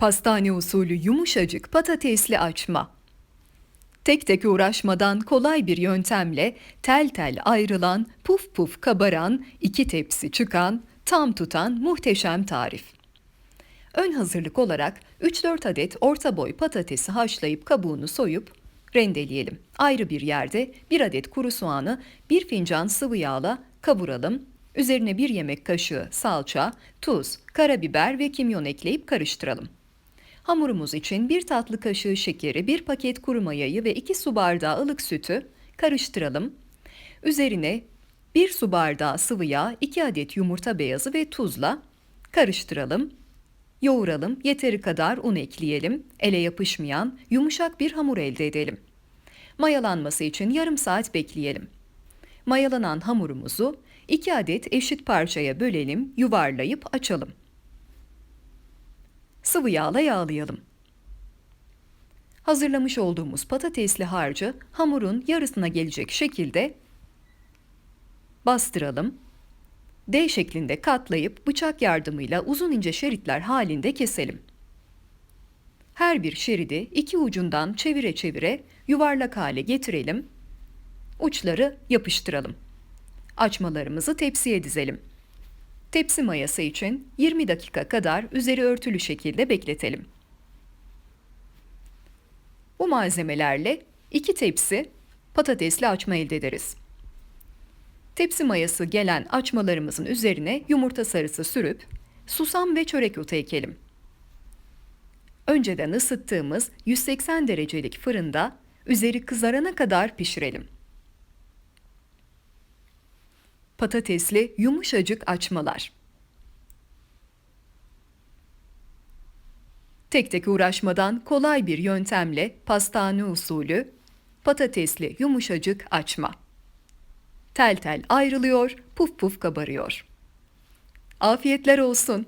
Pastane usulü yumuşacık patatesli açma. Tek tek uğraşmadan kolay bir yöntemle tel tel ayrılan, puf puf kabaran, iki tepsi çıkan, tam tutan muhteşem tarif. Ön hazırlık olarak 3-4 adet orta boy patatesi haşlayıp kabuğunu soyup rendeleyelim. Ayrı bir yerde 1 adet kuru soğanı 1 fincan sıvı yağla kavuralım. Üzerine 1 yemek kaşığı salça, tuz, karabiber ve kimyon ekleyip karıştıralım. Hamurumuz için 1 tatlı kaşığı şekeri, 1 paket kuru mayayı ve 2 su bardağı ılık sütü karıştıralım. Üzerine 1 su bardağı sıvı yağ, 2 adet yumurta beyazı ve tuzla karıştıralım. Yoğuralım, yeteri kadar un ekleyelim. Ele yapışmayan, yumuşak bir hamur elde edelim. Mayalanması için yarım saat bekleyelim. Mayalanan hamurumuzu 2 adet eşit parçaya bölelim, yuvarlayıp açalım. Sıvı yağla yağlayalım. Hazırlamış olduğumuz patatesli harcı hamurun yarısına gelecek şekilde bastıralım. D şeklinde katlayıp bıçak yardımıyla uzun ince şeritler halinde keselim. Her bir şeridi iki ucundan çevire çevire yuvarlak hale getirelim. Uçları yapıştıralım. Açmalarımızı tepsiye dizelim. Tepsi mayası için 20 dakika kadar üzeri örtülü şekilde bekletelim. Bu malzemelerle iki tepsi patatesli açma elde ederiz. Tepsi mayası gelen açmalarımızın üzerine yumurta sarısı sürüp susam ve çörek otu ekelim. Önceden ısıttığımız 180 derecelik fırında üzeri kızarana kadar pişirelim. Patatesli yumuşacık açmalar. Tek tek uğraşmadan kolay bir yöntemle pastane usulü patatesli yumuşacık açma. Tel tel ayrılıyor, puf puf kabarıyor. Afiyetler olsun.